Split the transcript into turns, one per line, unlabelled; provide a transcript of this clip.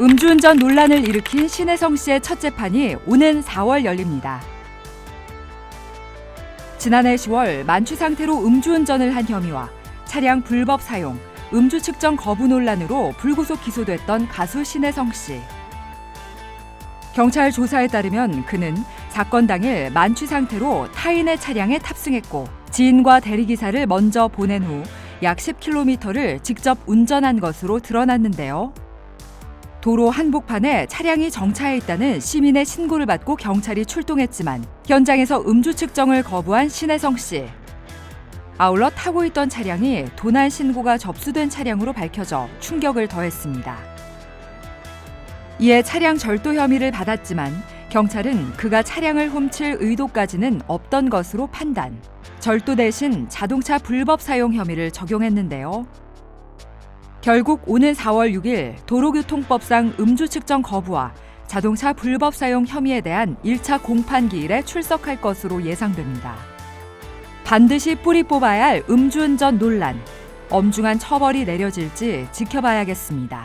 음주운전 논란을 일으킨 신혜성 씨의 첫 재판이 오는 4월 열립니다. 지난해 10월 만취 상태로 음주운전을 한 혐의와 차량 불법 사용, 음주 측정 거부 논란으로 불구속 기소됐던 가수 신혜성 씨. 경찰 조사에 따르면 그는 사건 당일 만취 상태로 타인의 차량에 탑승했고 지인과 대리기사를 먼저 보낸 후 약 10km를 직접 운전한 것으로 드러났는데요. 도로 한복판에 차량이 정차해 있다는 시민의 신고를 받고 경찰이 출동했지만 현장에서 음주 측정을 거부한 신혜성 씨. 아울러 타고 있던 차량이 도난 신고가 접수된 차량으로 밝혀져 충격을 더했습니다. 이에 차량 절도 혐의를 받았지만 경찰은 그가 차량을 훔칠 의도까지는 없던 것으로 판단. 절도 대신 자동차 불법 사용 혐의를 적용했는데요. 결국 오는 4월 6일 도로교통법상 음주 측정 거부와 자동차 불법 사용 혐의에 대한 1차 공판 기일에 출석할 것으로 예상됩니다. 반드시 뿌리 뽑아야 할 음주운전 논란. 엄중한 처벌이 내려질지 지켜봐야겠습니다.